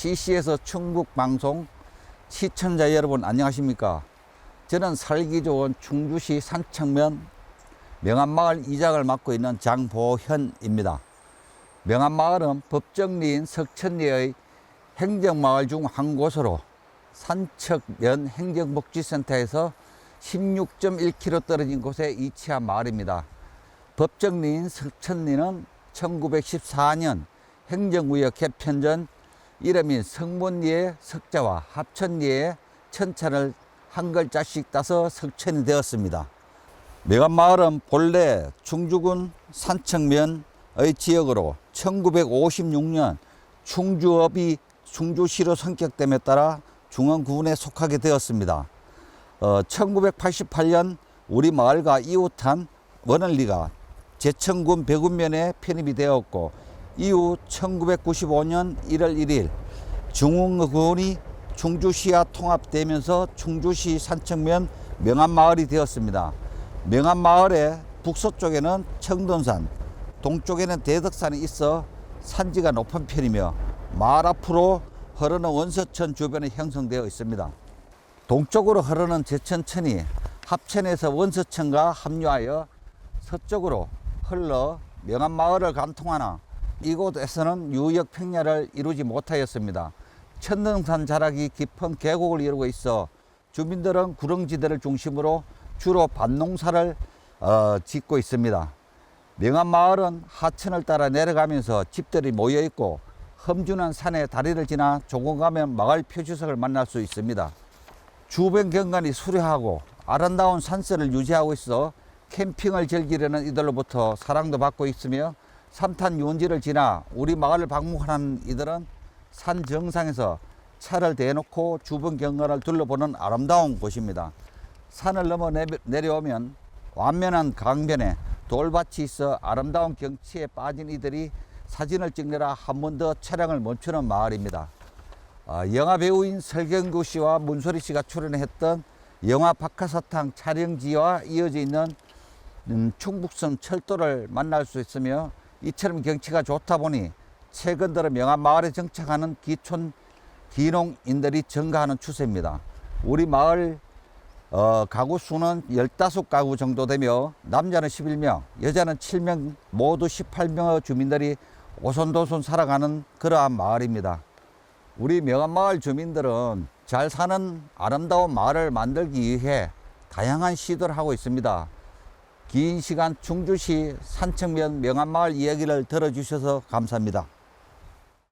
CC에서 충북 방송 시청자 여러분 안녕하십니까? 저는 살기 좋은 충주시 산청면 명안마을 이장을 맡고 있는 장보현입니다. 명안마을은 법정리인 석천리의 행정마을 중 한 곳으로 산척면 행정복지센터에서 16.1km 떨어진 곳에 위치한 마을입니다. 법정리인 석천리는 1914년 행정구역 개편 전 이름인 성문리의 석자와 합천리의 천찬을 한 글자씩 따서 석천이 되었습니다. 매관마을은 본래 충주군 산청면의 지역으로 1956년 충주읍이 충주시로 성격됨에 따라 중원군에 속하게 되었습니다. 어, 1988년 우리 마을과 이웃한 원월리가 제천군 백운면에 편입이 되었고 이후 1995년 1월 1일 중흥군이 충주시와 통합되면서 충주시 산청면 명안마을이 되었습니다. 명안마을의 북서쪽에는 청돈산, 동쪽에는 대덕산이 있어 산지가 높은 편이며 마을 앞으로 흐르는 원서천 주변에 형성되어 있습니다. 동쪽으로 흐르는 제천천이 합천에서 원서천과 합류하여 서쪽으로 흘러 명안마을을 관통하나 이곳에서는 유역 평야를 이루지 못하였습니다. 천등산 자락이 깊은 계곡을 이루고 있어 주민들은 구릉지대를 중심으로 주로 밭농사를 어, 짓고 있습니다. 명안마을은 하천을 따라 내려가면서 집들이 모여 있고 험준한 산의 다리를 지나 조금 가면 마을 표지석을 만날 수 있습니다. 주변 경관이 수려하고 아름다운 산세를 유지하고 있어 캠핑을 즐기려는 이들로부터 사랑도 받고 있으며 삼탄 유원지를 지나 우리 마을을 방문하는 이들은 산 정상에서 차를 대놓고 주변 경관을 둘러보는 아름다운 곳입니다. 산을 넘어 내- 내려오면 완면한 강변에 돌밭이 있어 아름다운 경치에 빠진 이들이 사진을 찍느라 한 번더 촬영을 멈추는 마을입니다. 아, 영화 배우인 설경구 씨와 문소리 씨가 출연했던 영화 박하사탕 촬영지와 이어져 있는 음, 충북선 철도를 만날 수 있으며 이처럼 경치가 좋다 보니 최근 들어 명한 마을에 정착하는 기촌 기농인들이 증가하는 추세입니다. 우리 마을 어, 가구 수는 15가구 정도 되며 남자는 11명, 여자는 7명, 모두 18명의 주민들이 오손도손 살아가는 그러한 마을입니다. 우리 명안마을 주민들은 잘 사는 아름다운 마을을 만들기 위해 다양한 시도를 하고 있습니다. 긴 시간 충주시 산청면 명안마을 이야기를 들어주셔서 감사합니다.